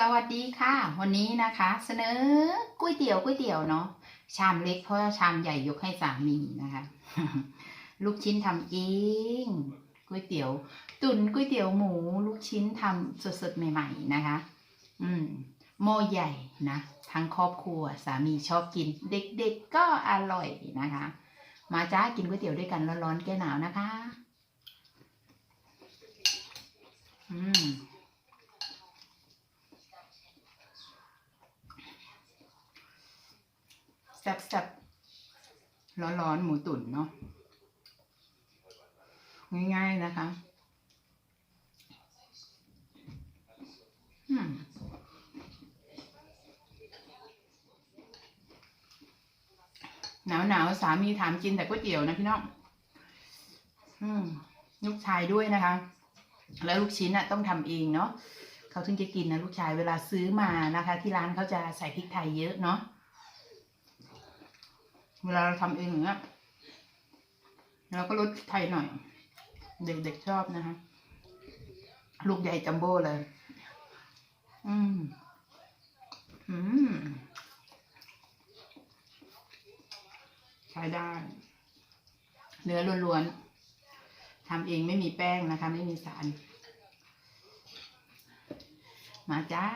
สวัสดีค่ะ วันนี้นะคะ เสนอก๋วยเตี๋ยวก๋วยเตี๋ยวเนาะชามเล็กเพราะว่าชามใหญ่ยกให้สามีนะคะ ลูกชิ้นทำเองก๋วยเตี๋ยว ตุ๋นก๋วยเตี๋ยวหมู ลูกชิ้นทำสดๆใหม่ ๆนะคะ อืมหม้อใหญ่นะทั้งครอบครัวสามีชอบกิน เด็กๆก็อร่อยนะคะ มาจ้ากินก๋วยเตี๋ยวด้วยกันร้อนๆแก้หนาวนะคะ อืม แซ่บๆ ร้อนๆหมูตุ๋นเนาะง่ายๆนะคะหนาวหนาวๆสามีถามกินแต่ก๋วยเตี๋ยวนะพี่น้องอลูกชายด้วยนะคะ แล้วลูกชิ้นน่ะต้องทำเองเนาะเขาถึงจะกินนะลูกชายเวลาซื้อมานะคะ ที่ร้านเขาจะใส่พริกไทยเยอะเนาะ เวลาเราทำเองอย่างเงี้ยเราก็ลดไทยหน่อย เด็กๆชอบนะคะลูกใหญ่จัมโบ้เลย อืม อืม ใช้ได้ เนื้อล้วนๆทำเองไม่มีแป้งนะคะ ไม่มีสาร มาจ้า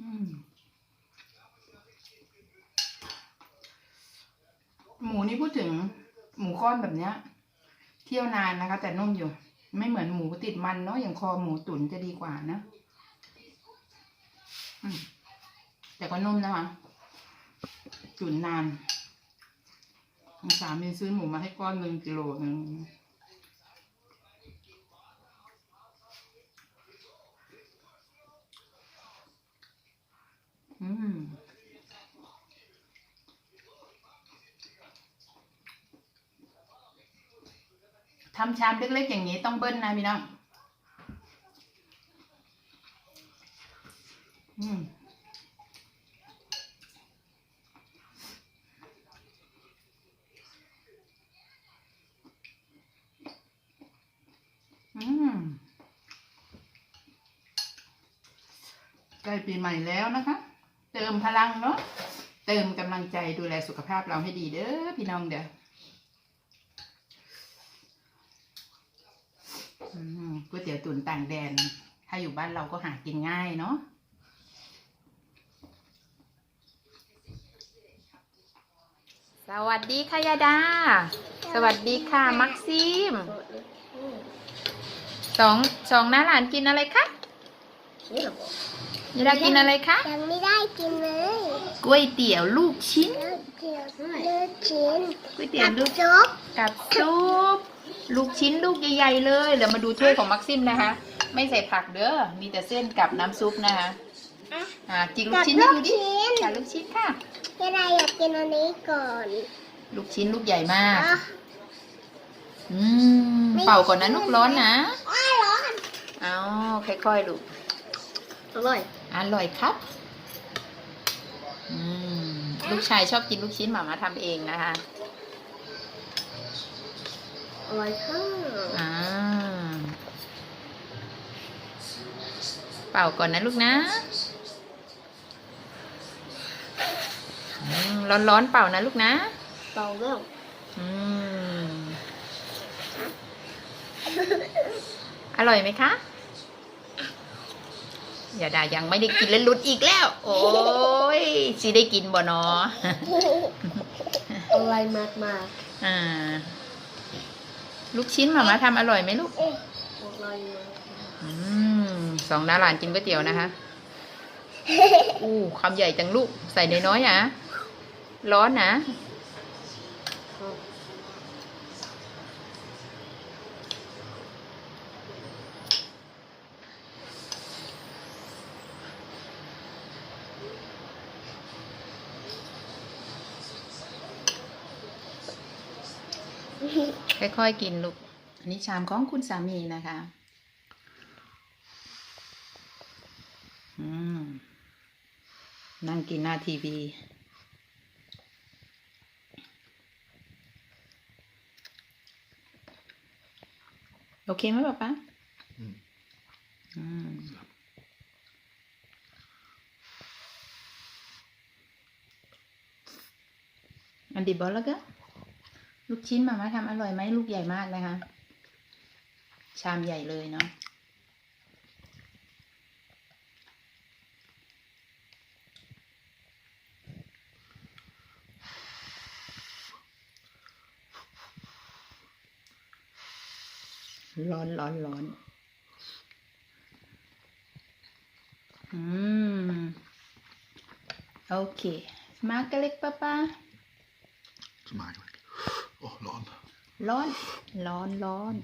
อืม หมูนี่พูดถึงหมูก้อนแบบเนี้ย เที่ยวนานนะคะ แต่นุ่มอยู่ ไม่เหมือนหมูติดมันเนาะอย่างคอหมูตุ๋นจะดีกว่านะแต่ก็นุ่มนะคะตุ๋นนานสามีซื้อหมูมาให้ก้อนหนึ่งกิโลหนึ่งอืม ทำชามเล็กๆอย่างนี้ต้องเบิ้ลนะพี่น้องอืมอืมใกล้ปีใหม่แล้วนะคะ เติมพลังเนาะเติมกำลังใจดูแลสุขภาพเราให้ดีเด้อพี่น้องเด้อ อืมก๋วยเตี๋ยวตุ๋นต่างแดน ถ้าอยู่บ้านเราก็หากินง่ายเนาะสวัสดีค่ะยาดา สวัสดีค่ะ มักซิมสองสองน้าหลานกินอะไรคะยาดากินอะไรคะยังไม่ได้กินเลยก๋วยเตี๋ยวลูกชิ้นเลือกเกียวเลือกชิ้นก๋วยเตี๋ยวลูกโจ๊กกับซุป ลูกชิ้นลูกใหญ่ๆเลยเดี๋ยวมาดูถ้วยของมักซิมนะคะ ไม่ใส่ผักเด้อมีแต่เส้นกับน้ำซุปนะคะอ่าจิกลูกชิ้นให้ดูดิจัดลูกชิ้นค่ะยังไงอยากกินอันนี้ก่อน ลูกชิ้นลูกใหญ่มากอะอืมเป่าก่อนนะลูกร้อนนะอ้าวร้อนเอาค่อยๆลูกอร่อยอร่อยครับอืมลูกชายชอบกินลูกชิ้นหมามาทำเองนะคะอ ร่อยค่ะอ่าเป่าก่อนนะลูกนะอืมร้อนๆเป่านะลูกนะเบาแล้วอืมอร่อยไหมคะอย่าด่ายังไม่ได้กินแล้วหลุดอีกแล้ว โอ้ยสิได้กินบ่เนออร่อยมากมากอ่า ลูกชิ้นหมามาทำอร่อยไหมลูกๆเอ๊ะอร่อยมากอืมสองน้าหลานกินก๋วยเตี๋ยวนะคะอู้คำใหญ่จังลูก ใส่น้อยๆอะร้อนนะ ค่อยๆกินลูก อันนี้ชามของคุณสามีนะคะนั่งกินหน้าทีวี โอเคไหมป๊าป๊าอันดีบอลแล้วก็ ลูกชิ้นมาม่าทำอร่อยไหมลูกใหญ่มากนะคะ ชามใหญ่เลยเนาะร้อนร้อนร้อน อืม โอเค smakelijk papa Smakelijk. Oh, Lon. ร้อน ร้อน ร้อน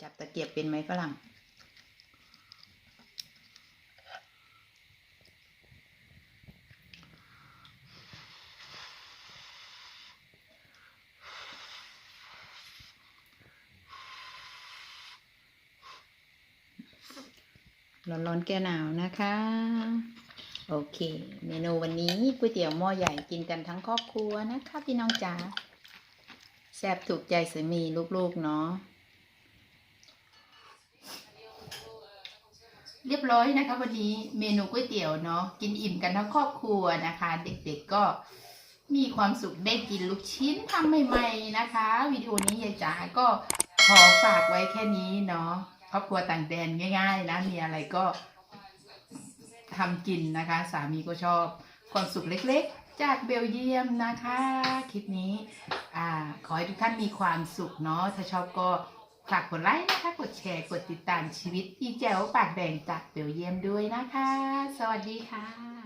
จับตะเกียบเป็นไหมฝรั่ง ร้อนๆแก้หนาวนะคะ โอเค เมนูวันนี้ก๋วยเตี๋ยวหม้อใหญ่กินกันทั้งครอบครัวนะคะพี่น้องจ๋าแซ่บถูกใจสามีลูกๆเนาะเรียบร้อยนะคะวันนี้เมนูก๋วยเตี๋ยวเนาะกินอิ่มกันทั้งครอบครัวนะคะ เด็กๆก็มีความสุขได้กินลูกชิ้นทำใหม่ๆนะคะ วิดีโอนี้ยายจ๋าก็ขอฝากไว้แค่นี้เนาะ ครอบครัวต่างแดนง่าย ๆ นะ มีอะไรก็ทำกินนะคะ สามีก็ชอบความสุขเล็กๆ จากเบลเยียมนะคะ คลิปนี้อ่าขอให้ทุกท่านมีความสุขเนาะถ้าชอบก็ฝากกดไลค์นะคะ กดแชร์ กดติดตามชีวิตอีแจ๋วปากแดงจากเบลเยียมด้วยนะคะ สวัสดีค่ะ